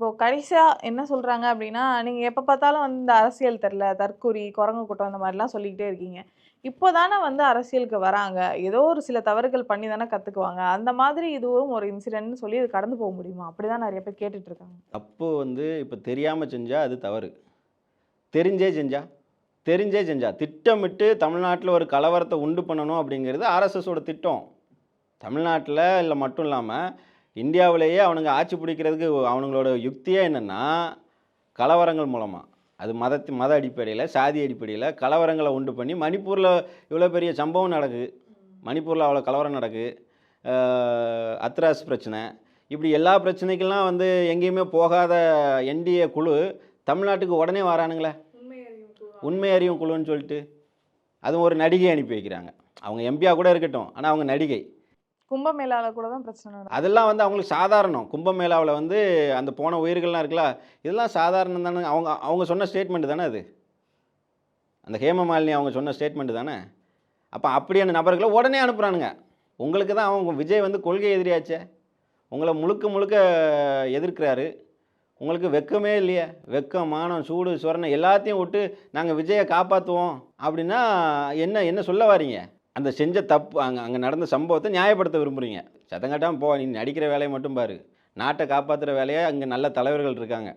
இப்போது கடைசியாக என்ன சொல்கிறாங்க அப்படின்னா, நீங்கள் எப்போ பார்த்தாலும் வந்து இந்த அரசியல் தெரில தற்கூரி குரங்கு கூட்டம் அந்த மாதிரிலாம் சொல்லிக்கிட்டே இருக்கீங்க. இப்போ தானே வந்து அரசியலுக்கு வராங்க. ஏதோ ஒரு சில தவறுகள் பண்ணி தானே கற்றுக்குவாங்க அந்த மாதிரி இதுவும் ஒரு இன்சிடென்ட்னு சொல்லி அது கடந்து போக முடியுமா? அப்படிதான் நிறைய பேர் கேட்டுட்ருக்காங்க தப்பு வந்து இப்போ தெரியாமல் செஞ்சால் அது தவறு. தெரிஞ்சே செஞ்சா? தெரிஞ்சே செஞ்சா. திட்டமிட்டு தமிழ்நாட்டில் ஒரு கலவரத்தை உண்டு பண்ணணும் அப்படிங்கிறது ஆர்எஸ்எஸோட திட்டம். தமிழ்நாட்டில் இல்லை மட்டும் இல்லாமல் இந்தியாவிலேயே அவனுங்க ஆட்சி பிடிக்கிறதுக்கு அவனுங்களோட யுக்தியே என்னன்னா, கலவரங்கள் மூலமாக அது மதத்து மத அடிப்படையில் சாதி அடிப்படையில் கலவரங்களை உண்டு பண்ணி மணிப்பூரில் இவ்வளோ பெரிய சம்பவம் நடக்குது. மணிப்பூரில் அவ்வளோ கலவரம் நடக்குது. அத்ராஸ் பிரச்சனை. இப்படி எல்லா பிரச்சனைக்கெல்லாம் வந்து எங்கேயுமே போகாத என்டிஏ குழு தமிழ்நாட்டுக்கு உடனே வரானுங்களே. உண்மை அறியும் குழுன்னு சொல்லிட்டு. அதுவும் ஒரு நடிகை அனுப்பி வைக்கிறாங்க. அவங்க எம்பியா கூட இருக்கட்டும். ஆனால் அவங்க நடிகை. கும்பமேளாவில் கூட தான் பிரச்சனை அதெல்லாம் வந்து அவங்களுக்கு சாதாரணம். கும்பமேளாவில் வந்து அந்த போன உயிர்கள்லாம் இருக்குல்ல, இதெல்லாம் சாதாரணம் தானே. அவங்க அவங்க சொன்ன ஸ்டேட்மெண்ட் தானே அது. அந்த ஹேமமாலினி அவங்க சொன்ன ஸ்டேட்மெண்ட் தானே. அப்போ அப்படியான நபர்களை உடனே அனுப்புகிறானுங்க உங்களுக்கு தான் அவங்க விஜய் வந்து கொள்கை எதிரியாச்சே. உங்களை முழுக்க முழுக்க எதிர்க்கிறாரு. உங்களுக்கு வெட்கமே இல்லையே. வெக்கம் மானம், சூடு, சொரணை எல்லாத்தையும் விட்டு நாங்கள் விஜயை காப்பாற்றுவோம் அப்படின்னா என்ன என்ன சொல்ல வாரீங்க? அந்த செஞ்ச தப்பு அங்கே அங்கே நடந்த சம்பவத்தை நியாயப்படுத்த விரும்புறீங்க. சத்தம் கட்டாம போ. நீ நடிக்கிற வேலையை மட்டும் பாரு. நாட்டை காப்பாற்றுற வேலையை அங்கே நல்ல தலைவர்கள் இருக்காங்க.